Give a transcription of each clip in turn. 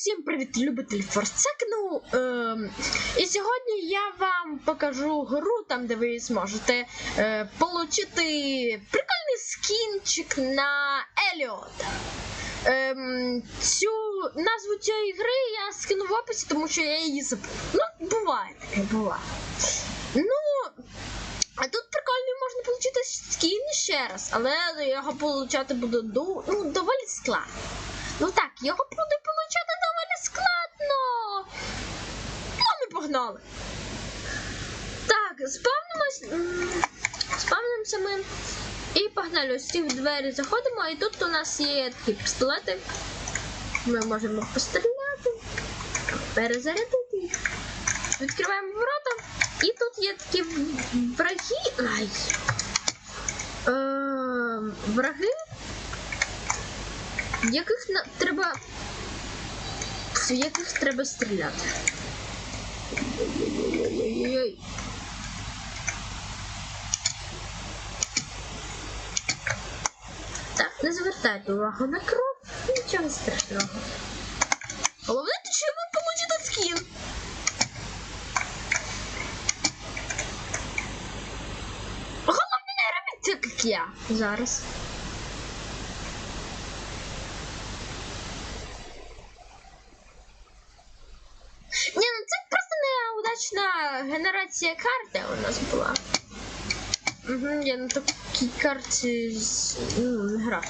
Всім привіт, любителі Форсекну. Ем, і сьогодні я вам покажу гру, там де ви зможете е, отримати прикольний скінчик на Еліот. Ем, цю назву цієї гри я скину в описі, тому що я її забув. Ну, буває таке, буває. Ну, а тут прикольний можна отримати скін ще раз, але його отримати буде ну, доволі складно. Ну так, його буде получати доволі складно. Ну, ми погнали. Так, спавнимось. Спавнимося ми. І погнали. Ось ці двері заходимо, і тут у нас є такі пістолети. Ми можемо постріляти, перезарядити їх. Відкриваємо ворота. І тут є такі враги. Ай. Е, враги яких на... треба. В яких треба стріляти. Ой-ой-ой. Так, не звертайте увагу на кров, нічого страшного. Головне, що ви получите скін. Головне, не робіть так, як я зараз. Ні, ну це просто неудачна генерація карти у нас була. Угу, я на такій карті ну, не грав.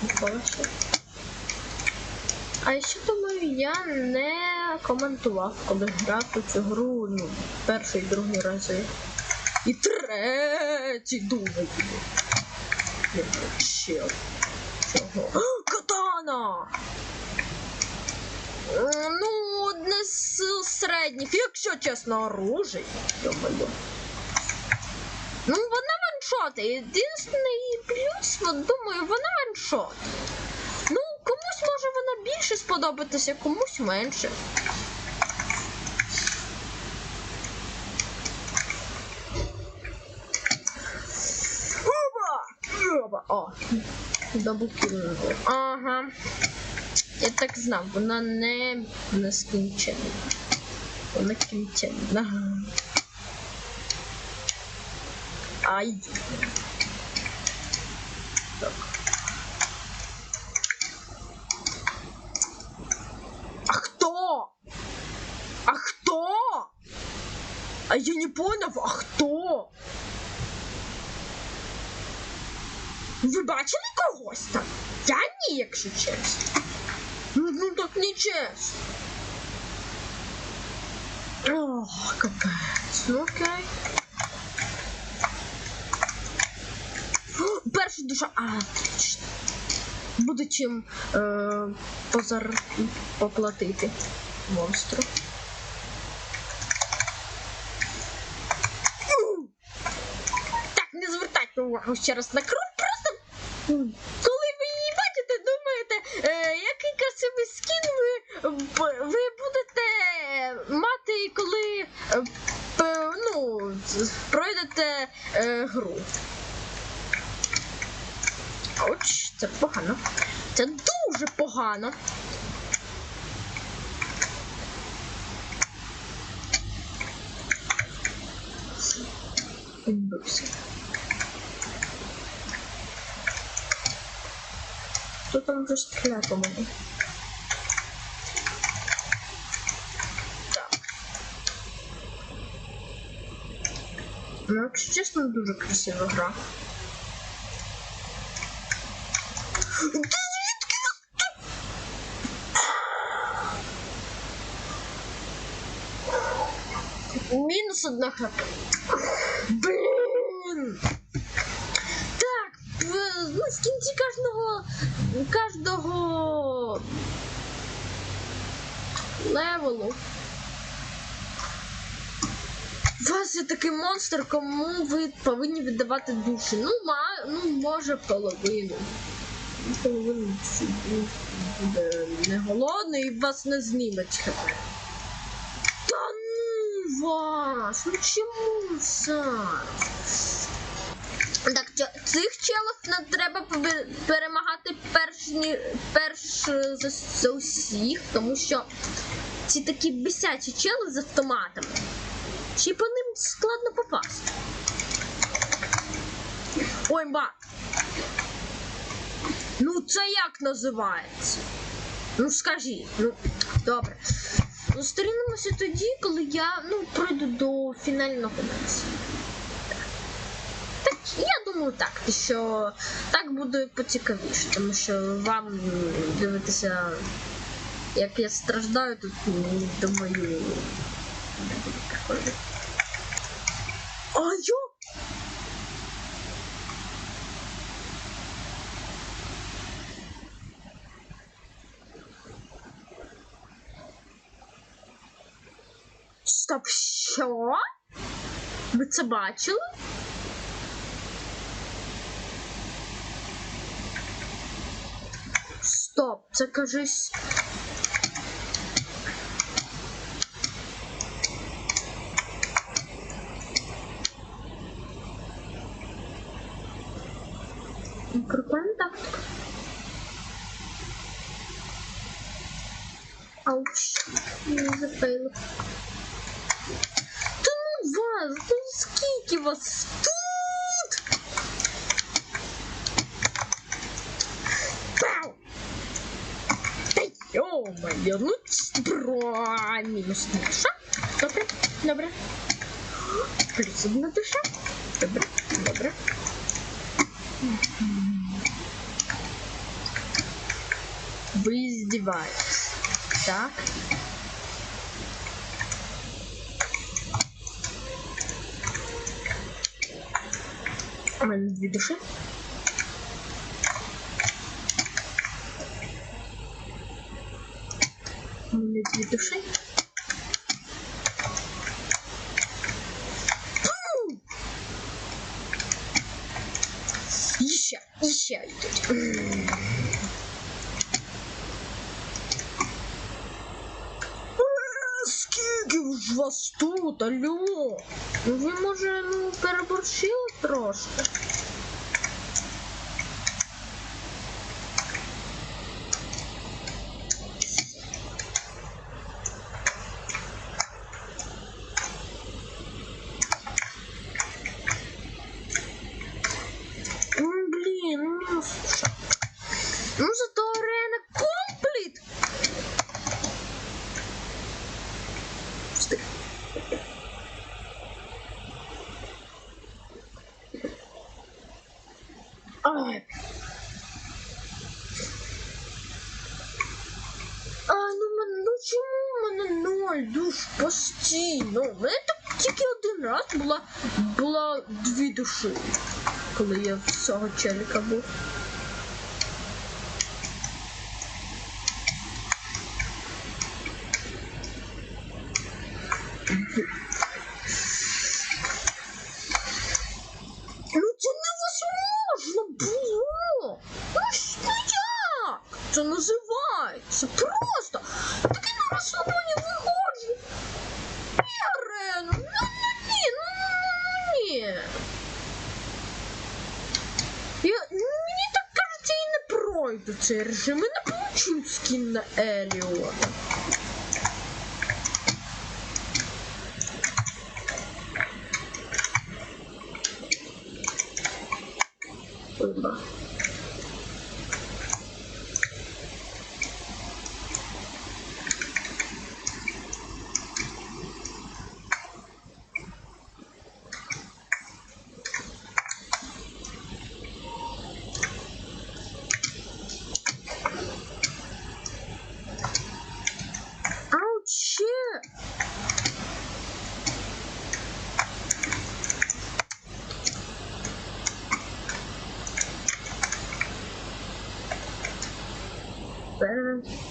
А ще думаю, я не коментував, коли грав у цю гру, ну, перший другий рази. І третій думаю. Ще. Чого? Катана! З середніх, якщо чесно, оружий. Думаю. Ну, вона ваншоти. Єдиний плюс, думаю, вона ваншот. Ну, комусь може вона більше сподобатися, комусь менше. Оба! Оба! О, даблкіл. Ага. Я так знав, вона не нескінченна. Вона кінченна. Ай. Так. А хто? А хто? А я не поняв, а хто? Ви бачили когось там? Я ні, якщо чесно. Чесно. Ох, капець. Ну окей. Перша душа. А, отлично. Буде чим е, позар... поплатити монстру. Так, не звертайте увагу ще раз на кров, просто м, коли ви її бачите, думаєте, е, який красивий скін ви, б- ви будете мати, коли е, п- ну, пройдете е, гру. Оч, це погано. Це дуже погано. Хто там вже стріляє по мені? Ну, чесно, дуже красива гра. Мінус одна хп. Блін! Так, ну, в кінці кожного кожного левелу. Вас є такий монстр, кому ви повинні віддавати душі. Ну, ма, ну може половину. Ну, Половину душі буде не голодний і вас не зніметь хп. Та ну вас! Ну чому зараз? Так, цих челов нам треба перемагати перш, перш за, за усіх, тому що ці такі бесячі чели з автоматами. Чи складно попасти? Ой, ба. Ну це як називається? Ну скажіть, ну добре. Зустрінемося тоді, коли я ну, пройду до фінального місця. Так, я думаю так, що так буде поцікавіше, тому що вам дивитися, як я страждаю, тут думаю, не буде прикольно. А я? Стоп, що? Ви це бачили? Стоп, це кажись. Ну, Прикольно тактика. Ауч, не запейли. Та ну вас, та ну скільки вас тут? Пау! Та йо-моє, ну ц- бра, мінус одна душа. Добре, добре. Плюс одна душа. Добре, добре. Ви здіваєтесь. Так. У мене дві душі. У мене дві душі. Пу! Іще, іще йдуть. Е, Скільки ж вас тут, алло? Ну ви може ну переборщили трошки. Ну блін, ну слушай. Ну зато арена компліт. Встиг. Ай. А, ну, мен- ну чому в мене ноль душ постійно? У мене так тільки один раз була, була дві душі, коли я в цього челіка був. Ну це невозможно було! Ну ну як? Це називається просто! Таке на розслабоні виходжу! Ні, Рену, ну ну ні, ну ну ну ні. Я, ну, мені так кажеться, і не пройду ми не получу скін на Еліона. Вибор.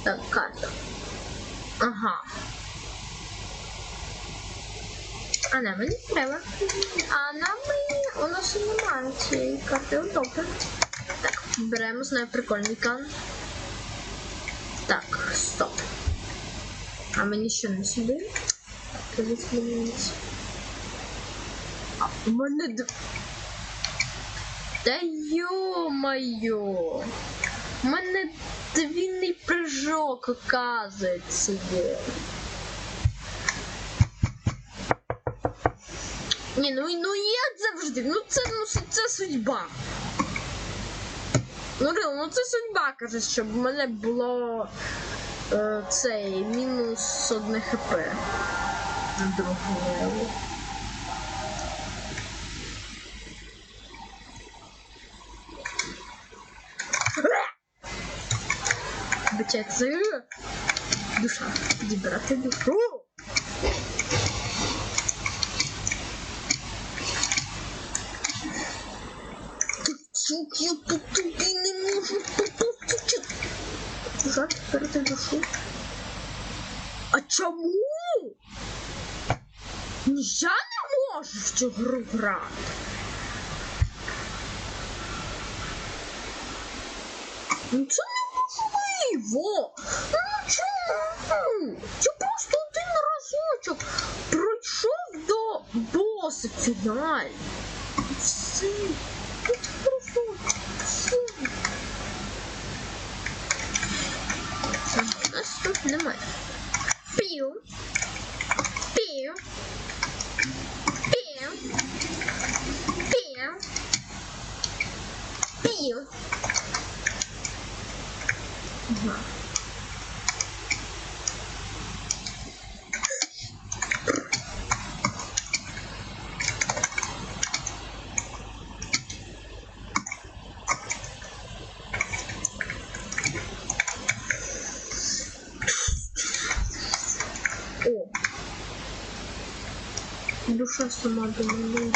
Так, карта. Ага. А нам не треба. А нам і- у нас і немає цієї карти. Добре. Так, беремо з нею прикольний кан. Так, стоп. А мені що не сюди? Так, візьміться. А у мене д... Та йо-моє! У мене Двинный прыжок, оказывается. Не, Ні, ну ну як завжди, ну це ну це судьба. Ну реально, ну це судьба, каже, щоб в мене було е, цей мінус одне хп на другому. Вибачайте, душа. Відібрати душу. Сук, я тут тобі не можу попустити. Душа, тепер ти душу. А чому? Я не можу в цю гру грати. Ну це чому? Я просто один разочок пройшов до боса фіналі. Все. Тут просто все. Все, нас тут немає. Ага. О. Душа сама до мене.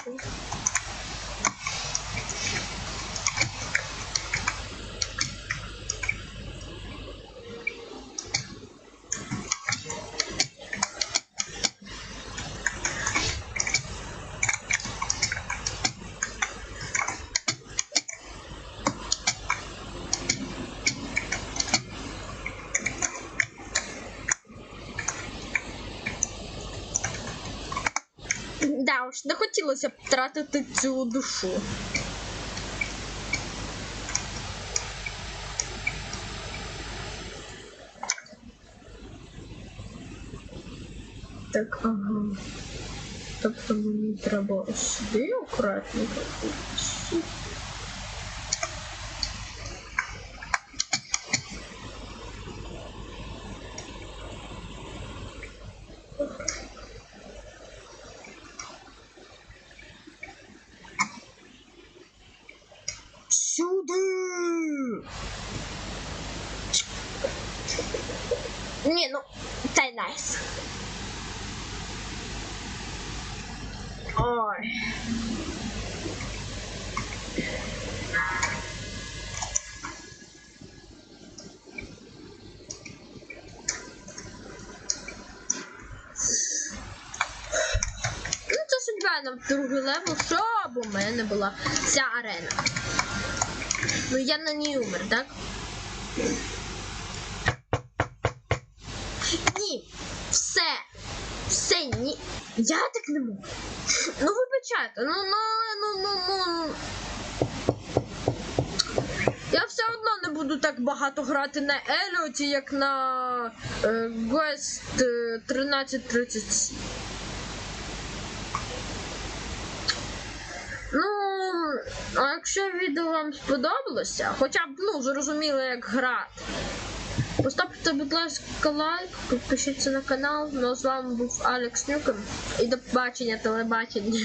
Не хотілося б втратити цю душу. Так, ага. Тобто мені треба сюди акуратненько. Сюди. Сюди! Ні, ну, це найс. Ой. Ну, нам в другий левел, щоб у мене була ця арена. Ну я на ній умер, так? Ні, все. Все, ні. Я так не можу. Ну вибачайте, ну ну ну ну ну. Я все одно не буду так багато грати на Еліоті, як на е, Quest е, 1337. Ну, а якщо відео вам сподобалося, хоча б ну, зрозуміло, як грати. Поставте, будь ласка, лайк, підпишіться на канал. Ну а з вами був Алекс Нюком і до побачення телебачення.